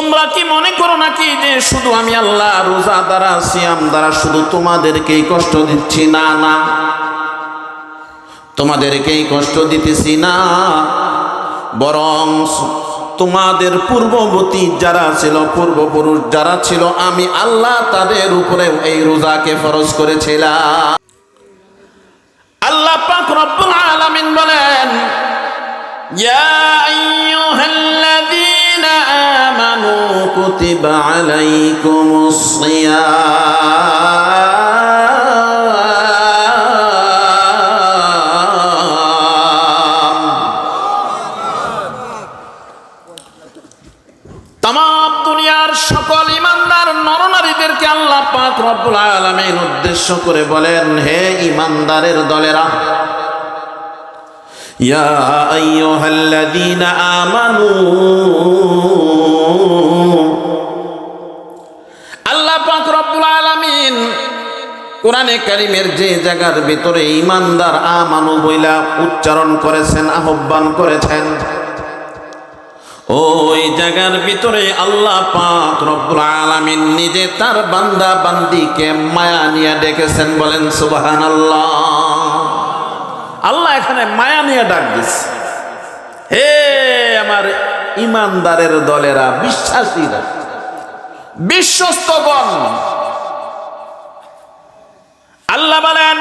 তোমরা কি মনে করো নাকি যে শুধু আমি আল্লাহ রোজা দ্বারা, সিয়াম দ্বারা শুধু তোমাদেরকেই কষ্ট দিচ্ছি? না না। তোমাদেরকেই কষ্ট দিতেছি না। বরং তোমাদের পূর্ববর্তী যারা ছিল, পূর্বপুরুষ যারা ছিল, আমি আল্লাহ তাদের উপরে এই রোজাকে ফরজ করেছিলাম। আল্লাহ পাক রব্বুল আলামিন বলেন, ইয়া আইয়ুহাল্লাযীনা আমানু কুতিবা আলাইকুমুস সিয়াম তাম দুনিয়ার সকল ইমানদার নরনারীদেরকে আল্লাহ পাক রব্বুল আলামিন উদ্দেশ্য করে বলেন, হে ইমানদারের দলেরা ইয়া আইয়ুহাল্লাযীনা আমানু আল্লাহ পাক রব্বুল আলামিন কোরআনে কারিমের যে জায়গার ভিতরে ইমানদার আমানু বইলা উচ্চারণ করেছেন, আহ্বান করেছেন। ওই জায়গার ভিতরে আল্লাহ পাক রব্বুল আলামিন নিজে তার বান্দা বান্দিকে মায়া নিয়ে ডেকেছেন বলেন সুবাহান আল্লাহ এখানে মায়া নিয়ে ডাক দিস। হে আমার ইমানদারের দলেরা, বিশ্বাসীরা, বিশ্বস্তগণ, আল্লাহ বলেন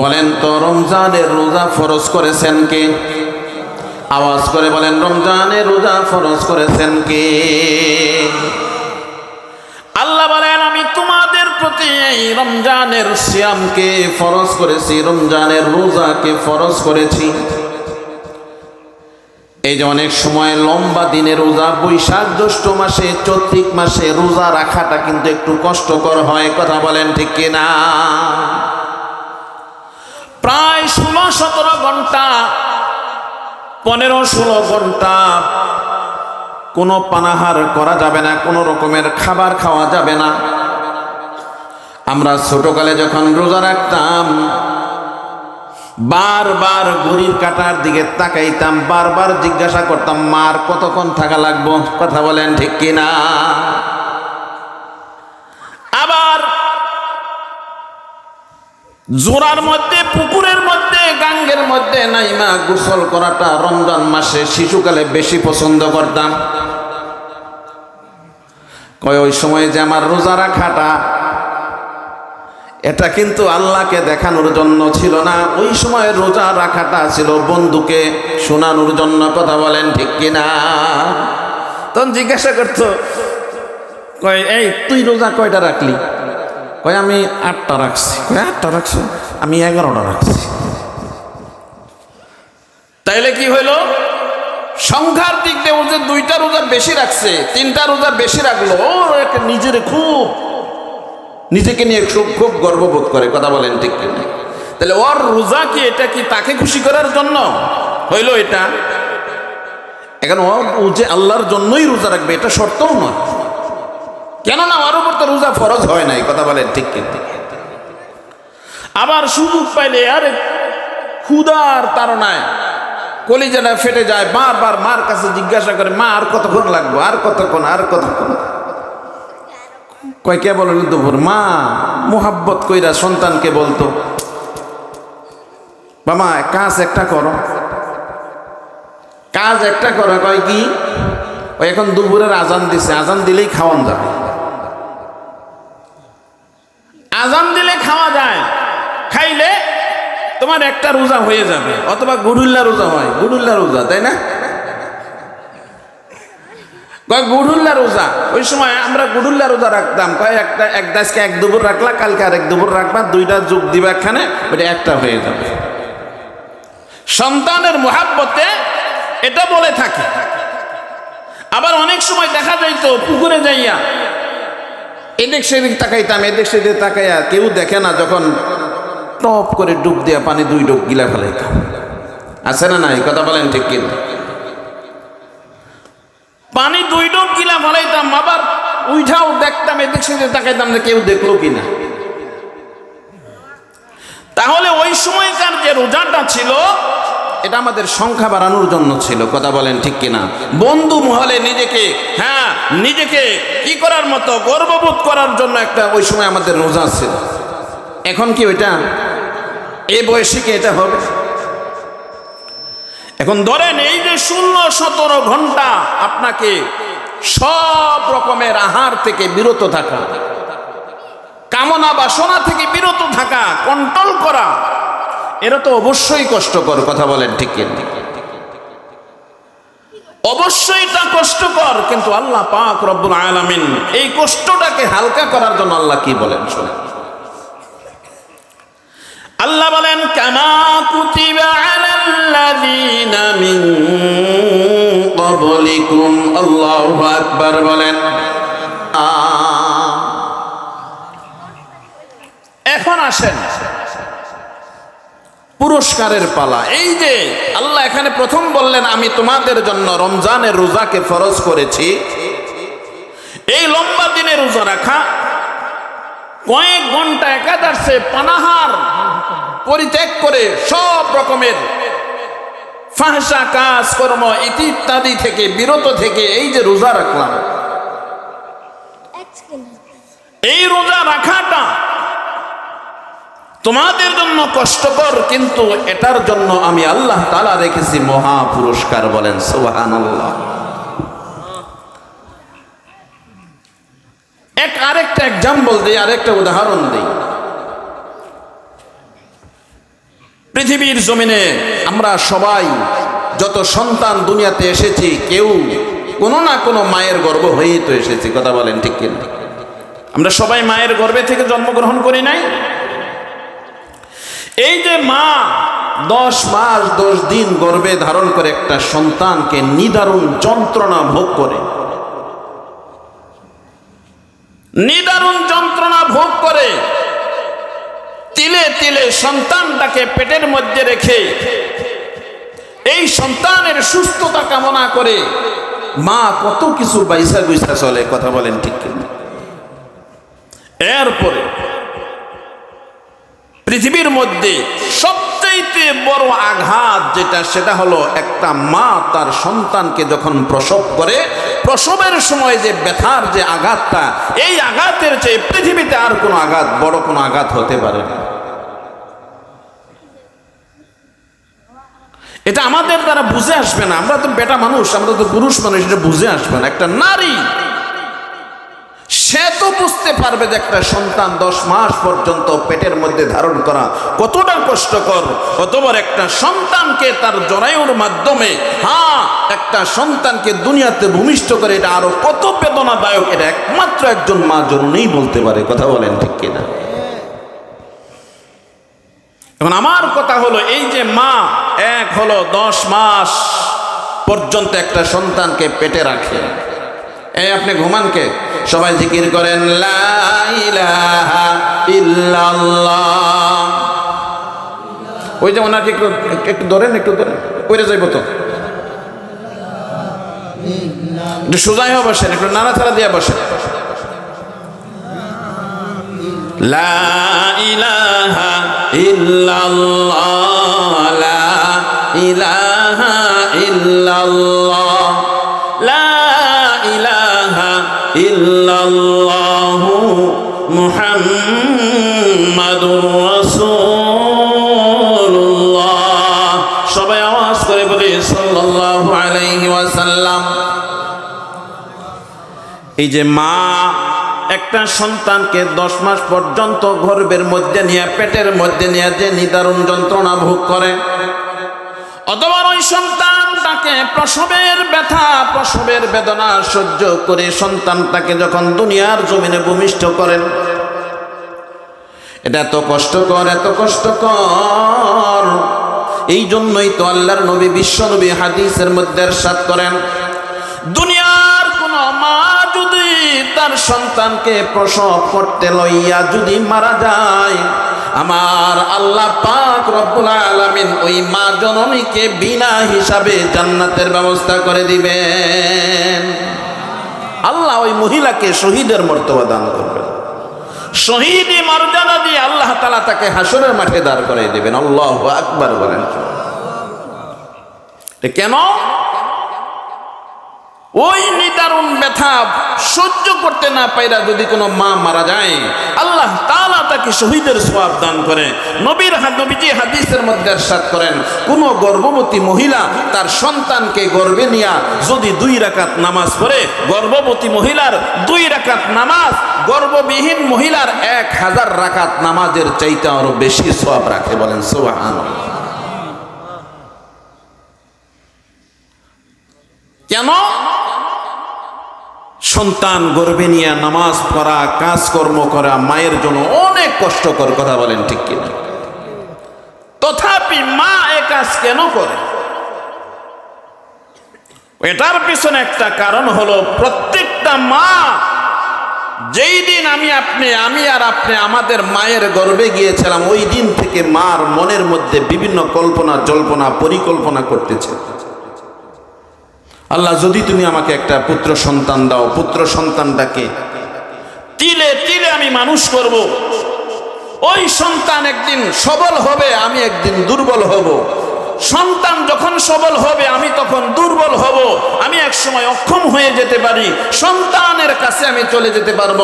বলেন তো, রমজানের রোজা ফরজ করেছেন কে? আওয়াজ করে বলেন, রমজানের রোজা ফরজ করেছেন কে আল্লাহ বলেন আমি তোমাদের প্রতি এই রমজানের সিয়ামকে ফরজ করেছি, রমজানের রোজাকে ফরজ করেছি। এই যে অনেক সময় লম্বা দিনে রোজা, বৈশাখ, জ্যৈষ্ঠ মাসে, চৈত্রিক মাসে রোজা রাখাটা কিন্তু একটু কষ্টকর হয়, কথা বলেন ঠিক কিনা প্রায় ষোলো সতেরো ঘণ্টা, পনেরো ষোলো ঘণ্টা কোনো পানাহার করা যাবে না, কোনো রকমের খাবার খাওয়া যাবে না। আমরা ছোটকালে যখন রোজা রাখতাম, বারবার ঘড়ির কাটার দিকে তাকাইতাম, বারবার জিজ্ঞাসা করতাম, মার, কতক্ষণ থাকা লাগবো? কথা বলেন ঠিক কিনা? আবার জোড়ার মধ্যে, পুকুরের মধ্যে, গাঙ্গের মধ্যে নাইমা গোসল করাটা রমজান মাসে শিশুকালে বেশি পছন্দ করতাম। কয়, ওই সময় যে আমার রোজা রাখাটা এটা কিন্তু আল্লাহকে দেখানোর জন্য ছিল না। ওই সময় রোজা রাখাটা ছিল বন্ধুকে শোনানোর জন্য কথা বলেন ঠিক কিনা? তখন জিজ্ঞাসা করতো, কয়, এই, তুই রোজা কয়টা রাখলি? কয়, আমি আটটা রাখছি। কয়, আটটা রাখছি? আমি এগারোটা রাখছি। তাইলে কি হইল? সংখ্যার দিক দিয়ে ও যে দুইটা রোজা বেশি রাখছে, তিনটা রোজা বেশি রাখল, ওর একটা নিজের খুব নিজেকে নিয়ে খুব খুব গর্ববোধ করে, কথা বলেন ঠিক কিনা? তাহলে ওর রোজা কি এটা কি তাকে খুশি করার জন্য? হইল এটা? এখন ওর যে আল্লাহর জন্যই রোজা রাখবে, এটা শর্তও নয়। কেননা আমার উপর তো রোজা ফরজ হয় নাই, কথা বলেন ঠিক কিন্তু আবার সুযোগ পাইলে, আরে ক্ষুদার তারনায় কলিজাটা ফেটে যায়, বারবার মার কাছে জিজ্ঞাসা করে, মা, আর কতক্ষণ লাগবো? আর কতক্ষণ আর কতক্ষণ? কয়, কে বলেন দুপুর? মা, মোহাব্বত কইরা সন্তানকে বলতো, বাবা কাজ একটা করো। কাজ একটা করো, কয় কি? ওই এখন দুপুরের আজান দিছে, আজান দিলেই খাওয়ান যাবে। আজান দিলে খাওয়া যায়, খাইলে তোমার একটা রোজা হয়ে যাবে, অথবা গুডুল্লা রোজা হয় গুডুল্লা রোজা, তাই না? কয়, গুডুল্লা রোজা? ওই সময় আমরা গুডুল্লা রোজা রাখতাম। কয়, একটা, এক দাসকে এক দুপুর রাখলা, কালকে আর এক দুপুর রাখবা, দুইটা যোগ দিবা এখানে, ওইটা একটা হয়ে যাবে। সন্তানের মোহাব্বতে এটা বলে থাকে। আবার অনেক সময় দেখা যাইতো, পুকুরে যাইয়া, এদিক সেদিক তাকাইতাম, এদিক সেদিক তাকাইয়া কেউ দেখে না, যখন টপ করে ডুব দেয়া পানি দুই ডুব গিলা ফেলাইতাম। আছে না নাই? কথা বলেন ঠিক কিনা? পানি দুই ডুব গিলা ফেলাইতাম, আবার উইঠাও দেখতাম, এদিক সেদিক তাকাইতাম না কেউ দেখল কিনা। তাহলে ওই সময়কার যে রোজাটা ছিল, এটা আমাদের সংখ্যা বাড়ানোর জন্য ছিল, কথা বলেন ঠিক কিনা? বন্ধু মহলে নিজেকে হ্যাঁ নিজেকে কি করার মতো, গর্ববোধ করার জন্য একটা ওই সময় আমাদের রোজা ছিল। এখন কি ওইটা? এই বয়সে কি এটা হবে? এখন ধরেন এই যে ষোলো, সতেরো ঘণ্টা আপনাকে সব রকমের আহার থেকে বিরত থাকা, কামনা বাসনা থেকে বিরত থাকা কন্ট্রোল করা, এরা তো অবশ্যই কষ্টকর, কথা বলেন ঠিক অবশ্যই এটা কষ্টকর, কিন্তু আল্লাহ পাক রব্বুল আলামিন এই কষ্টটাকে হালকা করার জন্য আল্লাহ কি বলেন শুনে ক্বাবলিকুম আল্লাহু আকবার বলেন। এখন আসেন। পুরস্কারের পালা। এই যে আল্লাহ এখানে প্রথম বললেন, আমি তোমাদের জন্য রমজানের রোজাকে ফরজ করেছি। এই লম্বা দিনে রোজা রাখা, কয়েক ঘণ্টা একাদশে পানাহার পরিত্যাগ করে সব রকমের ফাহসা কাজ কর্ম ইত্যাদি থেকে, বিরত থেকে এই যে রোজা রাখলাম। এই রোজা রাখাটা তোমাদের জন্য কষ্টকর, কিন্তু এটার জন্য আমি আল্লাহ তালা রেখেছি মহা পুরস্কার বলেন সোহান এক আরেকটা এক্সাম্পল দিই, আরেকটা উদাহরণ দিই। পৃথিবীর জমিনে আমরা সবাই যত সন্তান দুনিয়াতে এসেছি, কেউ কোনো না কোনো মায়ের গর্ব হয়েই তো এসেছি। কথা বলেন ঠিক কিনা? আমরা সবাই মায়ের গর্ভে থেকে জন্মগ্রহণ করি নাই? এই যে মা দশ মাস, দশ দিন গর্ভে ধারণ করে একটা সন্তানকে নিদারুণ যন্ত্রণা ভোগ করে। নিদারুণ যন্ত্রণা ভোগ করে। তিলে তিলে সন্তানটাকে পেটের মধ্যে রেখে এই সন্তানের সুস্থতা কামনা করে মা কত কিছু বাইসা গুইসা চলে, কথা বলেন ঠিক এরপরে পৃথিবীর মধ্যে সবচাইতে বড় আঘাত যেটা, সেটা হলো একটা মা তার সন্তানকে যখন প্রসব করে, প্রসবের সময় যে ব্যথার যে আঘাতটা, এই আঘাতের চেয়ে পৃথিবীতে আর কোনো আঘাত, বড় কোনো আঘাত হতে পারে না। এটা আমাদের দ্বারা বুঝে আসবে না। আমরা তো বেটা মানুষ, আমরা তো পুরুষ মানুষ, এটা বুঝে আসবে না। একটা নারী, সে তো বুঝতে পারবে যে একটা সন্তান দশ মাস পর্যন্ত পেটের মধ্যে ধারণ করা কতটা কষ্টকর। অতবার একটা সন্তানকে তার জরায়ুর মাধ্যমে হ্যাঁ একটা সন্তানকে দুনিয়াতে ভূমিষ্ঠ করে, এটা আরও কত বেদনাদায়ক, এটা একমাত্র একজন মা জননেই বলতে পারে। কথা বলেন ঠিক কিনা? এখন আমার কথা হলো, এই যে মা এক হলো দশ মাস পর্যন্ত একটা সন্তানকে পেটে রাখে। এই আপনি ঘুমানকে সবাই জিকির করেন ওই যে ওনাকে একটু একটু ধরেন একটু ধরেন। পড়ে যাইব তো। একটু সোজাই হয়ে বসেন, একটু নাড়াচাড়া দিয়ে বসেন। লা ইলাহা ইল্লাল্লাহ। ইলাহা ইল্লাল্লাহ। লা ইলাহা সবাই আওয়াজ করে এই যে মা একটা সন্তানকে দশ মাস পর্যন্ত গর্ভের মধ্যে নিয়ে, পেটের মধ্যে নিয়ে যে নিদারুণ যন্ত্রণা ভোগ করে অথবা ওই সন্তানটাকে প্রসবের ব্যথা, প্রসবের বেদনা সহ্য করে সন্তানটাকে যখন দুনিয়ার জমিনে ভূমিষ্ঠ করেন, এটা এত কষ্টকর এত কষ্টকর। এই জন্যই তো আল্লাহর নবী, বিশ্ব নবী হাদিসের মধ্যে সাত করেন, দুনিয়ার কোন মা যদি তার সন্তানকে প্রসব করতে লইয়া যদি মারা যায় আমার আল্লাহ পাক রব্বুল আলামিন ওই মা জননীকে বিনা হিসাবে জান্নাতের ব্যবস্থা করে দিবেন। আল্লাহ ওই মহিলাকে শহীদের মর্তবা দান করবেন। শহীদি মর্যাদা দিয়ে আল্লাহ তালা তাকে হাসরের মাঠে দাঁড় করে দেবেন। আল্লাহ আকবার বলেন। কেন? ওই নিদারুন ব্যথা সহ্য করতে না পাইরা যদি কোনো মা মারা যায়, আল্লাহ তালা তাকে শহীদের সোয়াব দান করে। নবীর নবীজি হাদিসের মধ্যে সাত করেন, কোনো গর্ভবতী মহিলা তার সন্তানকে গর্বে নিয়া যদি দুই রাকাত নামাজ পড়ে, গর্ভবতী মহিলার দুই রাকাত নামাজ গর্ববিহীন মহিলার এক হাজার রাকাত নামাজের চাইতে আরও বেশি সোয়াব রাখে বলেন সোহান কেন? সন্তান গর্বে নিয়ে নামাজ পড়া, কাজকর্ম করা, মায়ের জন্য অনেক কষ্টকর কথা বলেন ঠিক কিনা? তথাপি মা এ কাজ কেন করে? এটার পিছনে একটা কারণ হলো প্রত্যেকটা মা, যেই দিন আমি আপনি, আমি আর আপনি আমাদের মায়ের গর্বে গিয়েছিলাম, ওই দিন থেকে মার মনের মধ্যে বিভিন্ন কল্পনা জল্পনা পরিকল্পনা করতেছে। আল্লাহ, যদি তুমি আমাকে একটা পুত্র সন্তান দাও, পুত্র সন্তানটাকে তিলে তিলে আমি মানুষ করব। ওই সন্তান একদিন সবল হবে, আমি একদিন দুর্বল হব। সন্তান যখন সবল হবে, আমি তখন দুর্বল হব। আমি এক সময় অক্ষম হয়ে যেতে পারি। সন্তানের কাছে আমি চলে যেতে পারব।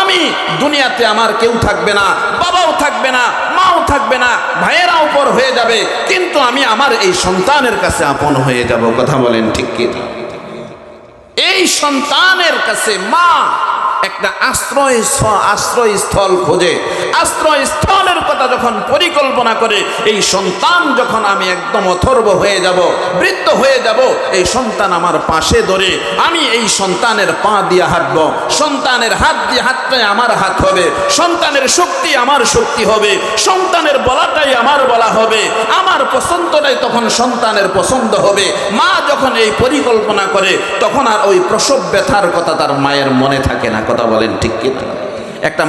আমি দুনিয়াতে আমার কেউ থাকবে না, বাবাও থাকবে না, মাও থাকবে না, ভাইয়েরা উপর হয়ে যাবে। কিন্তু আমি আমার এই সন্তানের কাছে আপন হয়ে যাব। কথা বলেন ঠিক কি এই সন্তানের কাছে মা একটা আশ্রয় আশ্রয়স্থল খোঁজে। আশ্রয়স্থলের কথা যখন পরিকল্পনা করে, এই সন্তান যখন আমি একদম অথর্ব হয়ে যাব, বৃদ্ধ হয়ে যাব, এই সন্তান আমার পাশে ধরে, আমি এই সন্তানের পা দিয়ে হাঁটব। সন্তানের হাত দিয়ে হাতটাই আমার হাত হবে। সন্তানের শক্তি আমার শক্তি হবে। সন্তানের বলাটাই আমার বলা হবে। আমার পছন্দটাই তখন সন্তানের পছন্দ হবে। মা যখন এই পরিকল্পনা করে, তখন আর ওই প্রসব ব্যথার কথা তার মায়ের মনে থাকে না। কথা বলেন ঠিক কিনা একটা